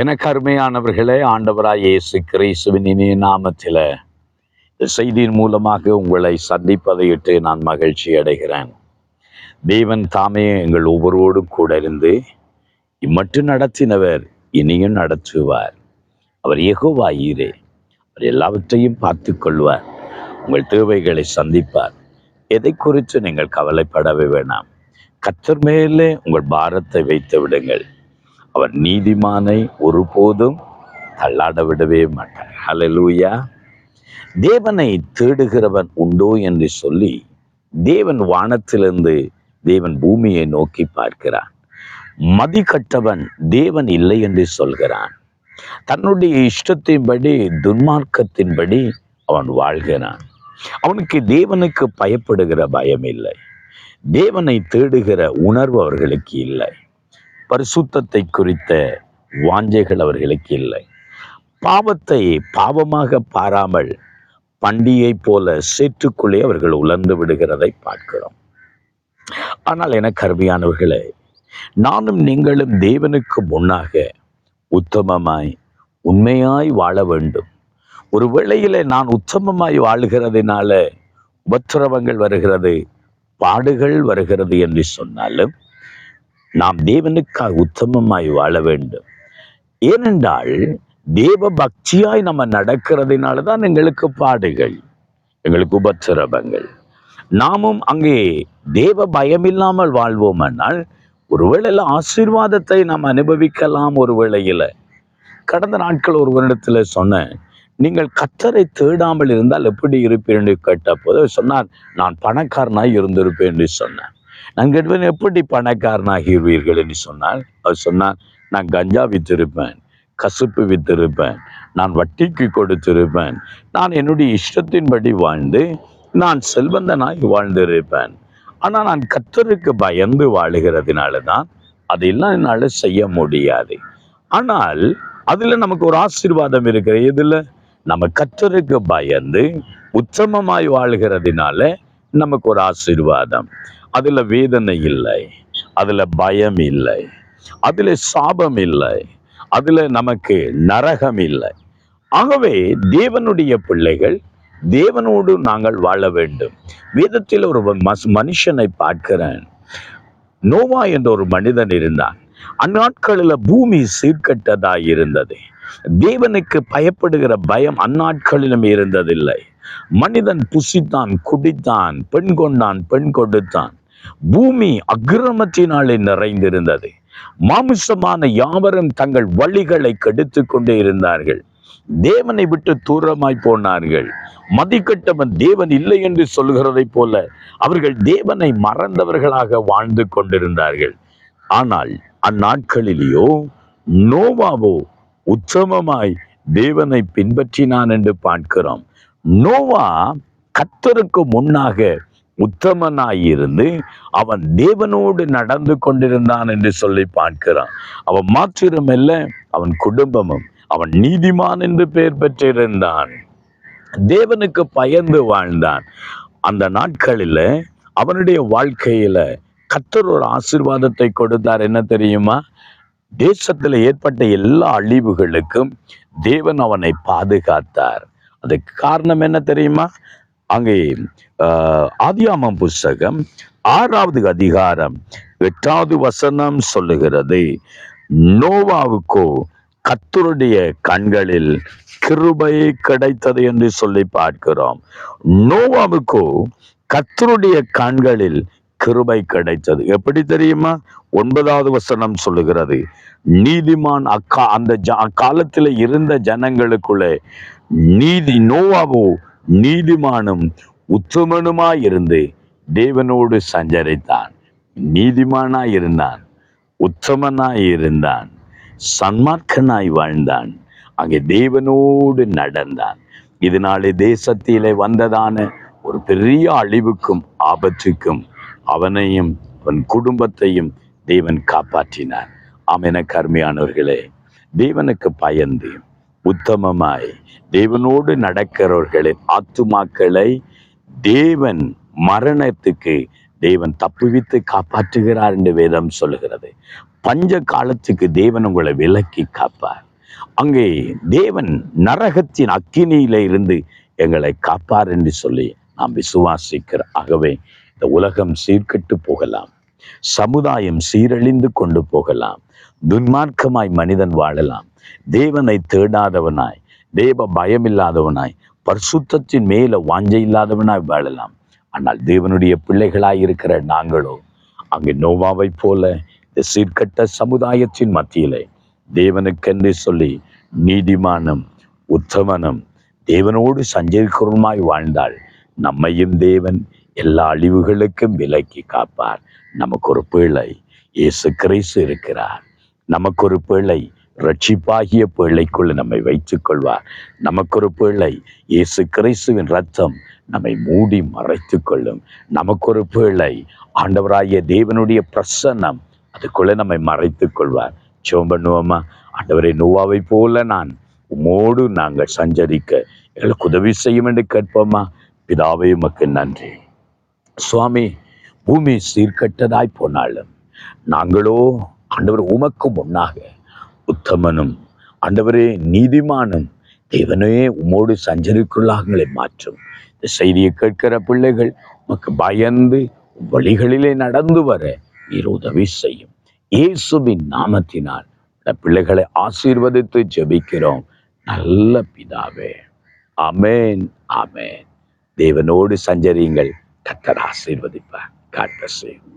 எனக்கு அருமையானவர்களே ஆண்டவராய் இயேசு கிறிஸ்துவின் இனிய நாமத்தில செய்தியின் மூலமாக உங்களை சந்திப்பதையிட்டு நான் மகிழ்ச்சி அடைகிறேன். தேவன் தாமே எங்கள் ஒவ்வொருவோடும் கூட இருந்து இம்மட்டு நடத்தினவர் இனியும் நடத்துவார். அவர் எகோவாயிரே அவர் எல்லாவற்றையும் பார்த்து கொள்வார். உங்கள் தேவைகளை சந்திப்பார். எதை குறித்து நீங்கள் கவலைப்படவே வேணாம். கத்தர் மேலே உங்கள் பாரத்தை வைத்து விடுங்கள். அவர் நீதிமானை ஒருபோதும் தள்ளாட விடவே மாட்டார். அலலூயா தேவனை தேடுகிறவன் உண்டோ என்று சொல்லி தேவன் வானத்திலிருந்து தேவன் பூமியை நோக்கி பார்க்கிறான். மதி கட்டவன் தேவன் இல்லை என்று சொல்கிறான். தன்னுடைய இஷ்டத்தின்படி துன்மார்க்கத்தின்படி அவன் வாழ்கிறான். அவனுக்கு தேவனுக்கு பயப்படுகிற பயம் இல்லை தேவனை தேடுகிற உணர்வு அவர்களுக்கு இல்லை. பரிசுத்தத்தை குறித்த வாஞ்சைகள் அவர்களுக்கு இல்லை. பாவத்தை பாவமாக பாராமல் பண்டிகை போல சேற்றுக்குள்ளே அவர்கள் உலர்ந்து விடுகிறதை பார்க்கிறோம். ஆனால் என கருமையானவர்களே நானும் நீங்களும் தேவனுக்கு முன்னாக உத்தமமாய் உண்மையாய் வாழ வேண்டும். ஒரு வேளையில நான் உத்தமமாய் வாழுகிறதுனால உபத்திரவங்கள் வருகிறது பாடுகள் வருகிறது என்று சொன்னாலும் நாம் தேவனுக்காக உத்தமமாய் வாழ வேண்டும். ஏனென்றால் தேவ பக்தியாய் நம்ம நடக்கிறதுனால தான் எங்களுக்கு பாடுகள் எங்களுக்கு உபத்திரவங்கள். நாமும் அங்கே தேவ பயமில்லாமல் வாழ்வோமானால் ஒருவேளை ஆசீர்வாதத்தை நாம் அனுபவிக்கலாம் ஒரு வேளையில். கடந்த நாட்கள் ஒரு வருடத்தில் சொன்னேன் நீங்கள் கத்தரை தேடாமல் இருந்தால் எப்படி இருப்பீர்? என்று கேட்ட போது சொன்னார் நான் பணக்காரனாய் இருந்திருப்பேன் என்று சொன்னேன் நான் கேட்பேன் எப்படி பணக்காரனாகிடுவீர்கள் என்று சொன்னால் அவர் சொன்னார் நான் கஞ்சா வித்திருப்பேன் கசுப்பு வித்திருப்பேன் நான் வட்டிக்கு கொடுத்திருப்பேன் நான் என்னுடைய இஷ்டத்தின்படி வாழ்ந்து நான் செல்வந்தனாய் வாழ்ந்திருப்பேன். ஆனால் நான் கத்தருக்கு பயந்து வாழுகிறதுனால தான் அதெல்லாம் என்னால் செய்ய முடியாது. ஆனால் அதில் நமக்கு ஒரு ஆசீர்வாதம் இருக்கிற இதில் நம்ம கத்தருக்கு பயந்து உத்தமமாய் வாழ்கிறதுனால நமக்கு ஒரு ஆசீர்வாதம். அதுல வேதனை இல்லை. அதுல பயம் இல்லை. அதுல சாபம் இல்லை. அதுல நமக்கு நரகம் இல்லை. ஆகவே தேவனுடைய பிள்ளைகள் தேவனோடு நாங்கள் வாழ வேண்டும். வேதத்தில் ஒரு மஸ்- மனுஷனை பார்க்கிறேன். நோவா என்ற ஒரு மனிதன் இருந்தான். அந்நாட்களில் பூமி சீர்கட்டதாக இருந்தது. தேவனுக்கு பயப்படுகிற பயம் அந்நாட்களிலும் இருந்ததில்லை. மனிதன் புசித்தான் குடித்தான் பெண் கொண்டான் பெண் கொடுத்தான். பூமி அக்கிரமத்தினாலே நிறைந்திருந்தது. மாமிசமான யாவரும் தங்கள் வழிகளை கெடுத்து கொண்டே இருந்தார்கள். தேவனை விட்டு தூரமாய் போனார்கள். மதிக்கட்டவன் தேவன் இல்லை என்று சொல்கிறதை போல அவர்கள் தேவனை மறந்தவர்களாக வாழ்ந்து கொண்டிருந்தார்கள். ஆனால் அந்நாட்களிலேயோ நோவாவோ உத்தமமாய் தேவனை பின்பற்றினான் என்று பார்க்கிறோம். நோவா கத்தருக்கு முன்னாக உத்தமனாயிருந்து அவன் தேவனோடு நடந்து கொண்டிருந்தான் என்று சொல்லி பார்க்கிறான். அவன் மாத்திரமல்ல அவன் குடும்பமும் அவன் நீதிமான் என்று பெயர் பெற்றிருந்தான். தேவனுக்கு பயந்து வாழ்ந்தான். அந்த நாட்களில் அவனுடைய வாழ்க்கையில கத்தர் ஒரு ஆசீர்வாதத்தை கொடுத்தார். என்ன தெரியுமா? தேசத்தில் ஏற்பட்ட எல்லா அழிவுகளுக்கும் தேவன் அவனை பாதுகாத்தார். அதுக்கு காரணம் என்ன தெரியுமா? அங்கே ஆஹ், ஆதியாமம் புஸ்தகம் ஆறாவது அதிகாரம் எட்டாவது வசனம் சொல்லுகிறது. நோவாவுக்கோ கத்தருடைய கண்களில் கிருபை கிடைத்தது என்று சொல்லி பார்க்கிறோம். நோவாவுக்கோ கத்தருடைய கண்களில் கிருபை கிடைத்தது. எப்படி தெரியுமா? ஒன்பதாவது வசனம் சொல்லுகிறது. நீதிமான் அக்கா அந்த ஜ- அக்காலத்தில் இருந்த ஜனங்களுக்குள்ளே நீதி நோவாவோ நீதிமானும் உத்தமனுமாய் இருந்து தேவனோடு சஞ்சரித்தான். நீதிமானாய் இருந்தான் உத்தமனாய் இருந்தான் சன்மார்க்கனாய் வாழ்ந்தான். அங்கே தேவனோடு நடந்தான். இதனாலே தேசத்திலே வந்ததான ஒரு பெரிய அழிவுக்கும் ஆபத்துக்கும் அவனையும் அவன் குடும்பத்தையும் தேவன் காப்பாற்றினார். ஆமென கருமையானவர்களே தேவனுக்கு பயந்து உத்தமமாய். தேவனோடு நடக்கிறவர்களின் ஆத்துமாக்களை தேவன் மரணத்துக்கு தேவன் தப்புவித்து காப்பாற்றுகிறார் என்று வேதம் சொல்லுகிறது. பஞ்ச காலத்துக்கு தேவன் உங்களை விலக்கி காப்பார். அங்கே தேவன் நரகத்தின் அக்கினியில இருந்து எங்களை காப்பார் என்று சொல்லி நாம் விசுவாசிக்கிற ஆகவே இந்த உலகம் சீர்கெட்டு போகலாம். சமுதாயம் சீரழிந்து கொண்டு போகலாம். துன்மார்க்கமாய் மனிதன் வாழலாம். தேவனை தேடாதவனாய் தேவ பயமில்லாதவனாய் பரிசுத்தத்தின் மேல வாஞ்சை இல்லாதவனாய் வாழலாம். ஆனால் தேவனுடைய பிள்ளைகளாய் இருக்கிற நாங்களோ அங்கு நோவாவை போல இந்த சீர்கட்ட சமுதாயத்தின் மத்தியிலே தேவனுக்கென்று சொல்லி நீதிமானம் உத்தமனம் தேவனோடு சஞ்சரிக்கிறோமாய் வாழ்ந்தால் நம்மையும் தேவன் எல்லா அழிவுகளுக்கும் விலக்கி காப்பார். நமக்கு ஒரு பிள்ளை இயேசு கிரைசு இருக்கிறார். நமக்கு ஒரு பிள்ளை ரட்சிப்பாகிய பிள்ளைக்குள்ள நம்மை வைத்துக் கொள்வார் நமக்கு ஒரு பிள்ளை இயேசு கிறிஸ்துவின் ரத்தம் நம்மை மூடி மறைத்துக் கொள்ளும். நமக்கொரு பிள்ளை ஆண்டவராகிய தேவனுடைய பிரசன்னம் அதுக்குள்ளே நம்மை மறைத்துக் கொள்வார். ஜெபம் பண்ணுவோமா? ஆண்டவரை நோவாவை போல நான் உமோடு நாங்கள் சஞ்சரிக்க எங்களுக்கு உதவி செய்யும் என்று கேட்போமா? பிதாவே உமக்கு நன்றி. சுவாமி பூமி சீர்கட்டதாய் போனாலும் நாங்களோ ஆண்டவர் உமக்கு முன்னாக உத்தமனும் ஆண்டவரே நீதிமானும் தேவனே உமோடு சஞ்சரிக்குள்ளாகங்களை மாற்றும். இந்த செய்தியை கேட்கிற பிள்ளைகள் உமக்கு பயந்து வழிகளிலே நடந்து வர நீர் உதவி செய்யும். இயேசுவின் நாமத்தினால் இந்த பிள்ளைகளை ஆசீர்வதித்து ஜெபிக்கிறோம். நல்ல பிதாவே. அமேன் அமேன் தேவனோடு சஞ்சரியுங்கள். கத்தர் ஆசீர்வதிப்பார். காட்ட செய்யும்